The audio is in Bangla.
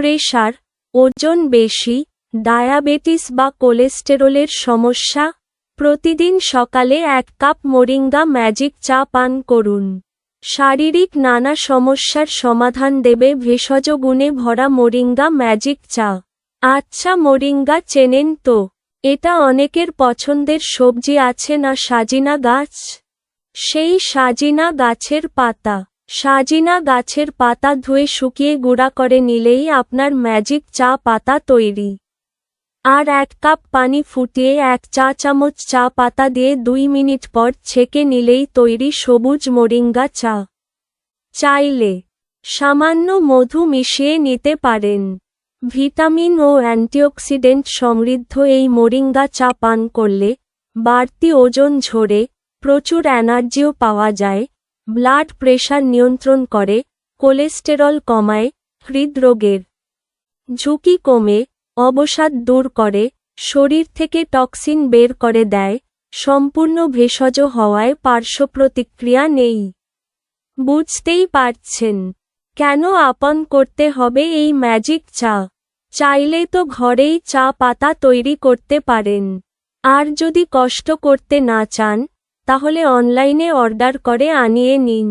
প্রেশার, ওজন বেশি, ডায়াবেটিস বা কোলেস্টেরলের সমস্যা, প্রতিদিন সকালে এক কাপ মোরিঙ্গা ম্যাজিক চা পান করুন। শারীরিক নানা সমস্যার সমাধান দেবে ভেষজ গুণে ভরা মোরিঙ্গা ম্যাজিক চা। আচ্ছা মোরিঙ্গা চেনেন তো? এটা অনেকের পছন্দের সবজি আছে না সাজিনা গাছ? সেই সাজিনা গাছের পাতা। সাজিনা গাছের পাতা ধুয়ে শুকিয়ে গুঁড়া করে নিলেই আপনার ম্যাজিক চা পাতা তৈরি। আর এক কাপ পানি ফুটিয়ে এক চা চামচ চা পাতা দিয়ে দুই মিনিট পর ছেঁকে নিলেই তৈরি সবুজ মোরিঙ্গা চা। চাইলে সামান্য মধু মিশিয়ে নিতে পারেন। ভিটামিন ও অ্যান্টিঅক্সিডেন্ট সমৃদ্ধ এই মোরিঙ্গা চা পান করলে বাড়তি ওজন ঝরে প্রচুর এনার্জিও পাওয়া যায়। ব্লাড প্রেশার নিয়ন্ত্রণ করে, কোলেস্টেরল কমায়, হৃদরোগের ঝুঁকি কমে, অবসাদ দূর করে, শরীর থেকে টক্সিন বের করে দেয়, সম্পূর্ণ ভেষজ হওয়ায় পার্শ্ব প্রতিক্রিয়া নেই। বুঝতেই পারছেন। কেন আপন করতে হবে এই ম্যাজিক চা? চাইলে তো ঘরেই চা পাতা তৈরি করতে পারেন। আর যদি কষ্ট করতে না চান তাহলে অনলাইনে অর্ডার করে আনিয়ে নিন।